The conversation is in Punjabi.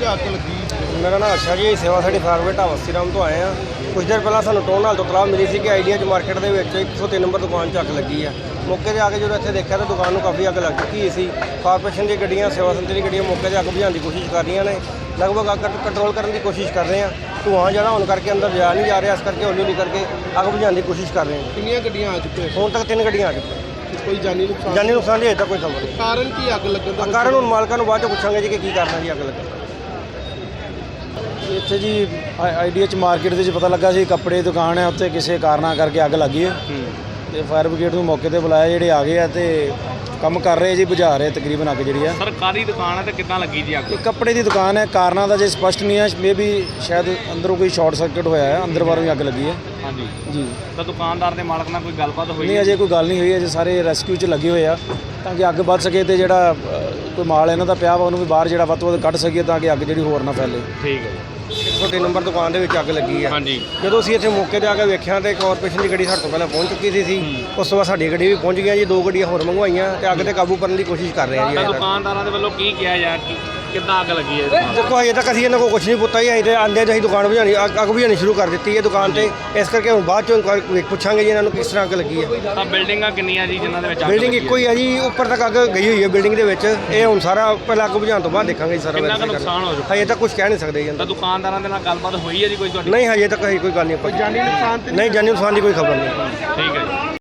ਕਿ ਅੱਗ ਲੱਗੀ। ਮੇਰਾ ਨਾਮ ਅੱਛਾ ਜੀ ਸੇਵਾ ਸਾਡੀ ਫਾਰਮੇਟ ਹਵਸੀ ਰਾਮ ਤੋਂ ਆਏ ਆ ਕੁਝ ਦਿਨ ਪਹਿਲਾਂ ਸਾਨੂੰ ਟੋਨ ਨਾਲ ਤੋਂ ਤਲਾਹ ਮਿਲੀ ਸੀ ਕਿ ਆਈਡੀਆ ਚ ਮਾਰਕੀਟ ਦੇ ਵਿੱਚ 103 ਨੰਬਰ ਦੁਕਾਨ 'ਚ ਅੱਗ ਲੱਗੀ ਆ। ਮੌਕੇ ਤੇ ਆ ਕੇ ਜਦੋਂ ਇੱਥੇ ਦੇਖਿਆ ਤਾਂ ਦੁਕਾਨ ਨੂੰ ਕਾਫੀ ਅੱਗ ਲੱਗ ਚੁੱਕੀ ਸੀ। ਕਾਰਪੋਰੇਸ਼ਨ ਦੀਆਂ ਗੱਡੀਆਂ ਸੇਵਾ ਸੰਤਰੀ ਦੀਆਂ ਗੱਡੀਆਂ ਮੌਕੇ ਤੇ ਅੱਗ ਬੁਝਾਉਣ ਦੀ ਕੋਸ਼ਿਸ਼ ਕਰ ਰਹੀਆਂ ਨੇ। ਲਗਭਗ ਅੱਗ ਕੰਟਰੋਲ ਕਰਨ ਦੀ ਕੋਸ਼ਿਸ਼ ਕਰ ਰਹੇ ਆ ਧੂਆਂ ਜਿਹੜਾ ਹੋਣ ਕਰਕੇ ਅੰਦਰ ਜਾ ਨਹੀਂ ਜਾ ਰਿਹਾ ਇਸ ਕਰਕੇ ਹੌਲੀ ਹੌਲੀ ਕਰਕੇ ਅੱਗ ਬੁਝਾਉਣ ਦੀ ਕੋਸ਼ਿਸ਼ ਕਰ ਰਹੇ ਹਾਂ। ਕਿੰਨੀਆਂ ਗੱਡੀਆਂ ਆ ਚੁੱਕੀਆਂ ਹੁਣ ਤੱਕ ਤਿੰਨ ਗੱਡੀਆਂ ਆ ਚੁੱਕੀਆਂ। ਕੋਈ ਜਾਨੀ ਨੁਕਸਾਨ? ਜਾਨੀ ਨੁਕਸਾਨ ਦੀ ਅਜੇ ਤੱਕ ਕੋਈ ਖਬਰ ਨਹੀਂ। ਕਾਰਨ ਕੀ ਅੱਗ ਲੱਗਣ ਦਾ ਕਾਰਨ ਹੁਣ ਮਾਲਕਾਂ ਨੂੰ ਬਾਅਦ ਚ ਪੁੱਛਾਂਗੇ ਜੀ ਕਿ ਕੀ ਕਾਰਨ ਹੈ ਜੀ ਅੱਗ ਲੱਗਣ ਦਾ। ਇੱਥੇ ਜੀ ਆਈਡੀਐਚ ਮਾਰਕੀਟ ਦੇ ਵਿੱਚ ਪਤਾ ਲੱਗਾ ਸੀ ਕੱਪੜੇ ਦੀ ਦੁਕਾਨ ਹੈ ਉੱਥੇ ਕਿਸੇ ਕਾਰਨਾਂ ਕਰਕੇ ਅੱਗ ਲੱਗੀ ਹੈ। ਤੇ ਫਾਇਰ ਬ੍ਰਿਗੇਡ ਨੂੰ ਮੌਕੇ ਤੇ ਬੁਲਾਇਆ ਜਿਹੜੇ ਆ ਗਏ ਆ ਤੇ ਕੰਮ ਕਰ ਰਹੇ ਜੀ ਬੁਝਾ ਰਹੇ ਤਕਰੀਬਨ ਅੱਗ ਜਿਹੜੀ ਆ ਸਰਕਾਰੀ ਦੁਕਾਨ ਹੈ ਤੇ ਕਿੱਦਾਂ ਲੱਗੀ ਜੀ ਅੱਗ? ਇਹ ਕੱਪੜੇ ਦੀ ਦੁਕਾਨ ਹੈ ਕਾਰਨਾਂ ਦਾ ਜੇ ਸਪਸ਼ਟ ਨਹੀਂ ਹੈ ਮੇਬੀ ਸ਼ਾਇਦ ਅੰਦਰੋਂ ਕੋਈ ਸ਼ਾਰਟ ਸਰਕਟ ਹੋਇਆ ਹੈ ਅੰਦਰ ਬਾਹਰੋਂ ਹੀ ਅੱਗ ਲੱਗੀ ਹੈ। ਹਾਂਜੀ। ਜੀ। ਤਾਂ ਦੁਕਾਨਦਾਰ ਦੇ ਮਾਲਕ ਨਾਲ ਕੋਈ ਗੱਲਬਾਤ ਹੋਈ ਨਹੀਂ ਅਜੇ ਕੋਈ ਗੱਲ ਨਹੀਂ ਹੋਈ ਅਜੇ ਸਾਰੇ ਰੈਸਕਿਊ 'ਚ ਲੱਗੇ ਹੋਏ ਆ ਤਾਂ ਕਿ ਅੱਗ ਵੱਧ ਸਕੇ ਤੇ ਜਿਹੜਾ ਕੋਈ ਮਾਲ ਇਹਨਾਂ ਦਾ ਪਿਆ ਵਾ ਉਹਨੂੰ ਵੀ ਬਾਹਰ ਜਿਹੜਾ ਵੱਧ ਤੋਂ ਵੱਧ ਕੱਢ ਸਕੀਏ ਤਾਂ ਕਿ ਅੱਗ ਜਿਹੜੀ ਹੋਰ ਨਾ ਫੈਲੇ। ਠੀਕ ਹੈ ਜੀ। 103 ਨੰਬਰ ਦੁਕਾਨ ਦੇ ਵਿੱਚ ਅੱਗ ਲੱਗੀ ਆ। ਹਾਂਜੀ। ਜਦੋਂ ਅਸੀਂ ਇੱਥੇ ਮੌਕੇ ਤੇ ਆ ਕੇ ਵੇਖਿਆ ਤੇ ਕਾਰਪੋਰੇਸ਼ਨ ਦੀ ਗੱਡੀ ਸਾਡੇ ਤੋਂ ਪਹਿਲਾਂ ਪਹੁੰਚ ਚੁੱਕੀ ਸੀ ਸੀ ਉਸ ਤੋਂ ਬਾਅਦ ਸਾਡੀ ਗੱਡੀ ਵੀ ਪਹੁੰਚ ਗਈ ਜੀ ਦੋ ਗੱਡੀਆਂ ਹੋਰ ਮੰਗਵਾਈਆਂ ਤੇ ਅੱਗ ਤੇ ਕਾਬੂ ਕਰਨ ਦੀ ਕੋਸ਼ਿਸ਼ ਕਰ ਰਹੇ ਹਾਂ ਜੀ। ਤਾਂ। ਦੁਕਾਨਦਾਰਾਂ ਦੇ ਵੱਲੋਂ ਕੀ ਕਿਹਾ ਜਾ ਕਿ ਕਿੱਦਾਂ ਅੱਗ ਲੱਗੀ ਹੈ ਇਹ ਦੁਕਾਨ ਦੇਖੋ ਅਜੇ ਤੱਕ ਅਸੀਂ ਇਹਨਾਂ ਕੋਲ ਕੁਝ ਨਹੀਂ ਪੁੱਤਾ ਜੀ ਅਸੀਂ ਤੇ ਆਂਦੇ ਅਸੀਂ ਦੁਕਾਨ ਬੁਝਾਣੀ ਅੱਗ ਅੱਗ ਬੁਝਾਣੀ ਸ਼ੁਰੂ ਕਰ ਦਿੱਤੀ ਹੈ ਦੁਕਾਨ ਤੇ। ਇਸ ਕਰਕੇ ਹੁਣ ਬਾਅਦ ਚੋਂ inquiry ਪੁੱਛਾਂਗੇ ਜੀ ਇਹਨਾਂ ਨੂੰ ਕਿਸ ਤਰ੍ਹਾਂ ਅੱਗ ਲੱਗੀ ਹੈ। ਤਾਂ ਬਿਲਡਿੰਗਾਂ ਕਿੰਨੀਆਂ ਜੀ ਜਿਨ੍ਹਾਂ ਦੇ ਵਿੱਚ ਅੱਗ ਬਿਲਡਿੰਗ ਲੱਗੀ ਇੱਕੋ ਹੀ ਹੈ ਜੀ ਉੱਪਰ ਤੱਕ ਅੱਗ ਗਈ ਹੋਈ ਹੈ ਬਿਲਡਿੰਗ ਦੇ ਵਿੱਚ। ਇਹ ਹੁਣ ਸਾਰਾ ਪਹਿਲਾਂ ਅੱਗ ਬੁਝਾਉਣ ਤੋਂ ਬਾਅਦ ਦੇਖਾਂਗੇ ਜੀ ਸਾਰਾ ਕਿੰਨਾ ਕੁ verify ਕਰਕੇ। ਨੁਕਸਾਨ ਹੋ ਚੁੱਕਾ? ਹਜੇ ਤੱਕ ਕੁਝ ਕਹਿ ਨਹੀਂ ਸਕਦੇ ਜੀ ਤਾਂ। ਦੁਕਾਨਦਾਰਾਂ ਦੇ ਨਾਲ ਗੱਲਬਾਤ ਹੋਈ ਹੈ ਜੀ ਕੋਈ ਤੁਹਾਡੀ? ਨਹੀਂ ਹਜੇ ਤੱਕ ਹਜੇ ਕੋਈ ਗੱਲ ਨਹੀਂ ਕੋਈ ਜਾਨੀ ਨੁਕਸਾਨ ਨਹੀਂ ਜਾਨੀ ਨੁਕਸਾਨ ਦੀ ਕੋਈ ਖਬਰ ਨਹੀਂ। ਠੀਕ ਹੈ ਜੀ।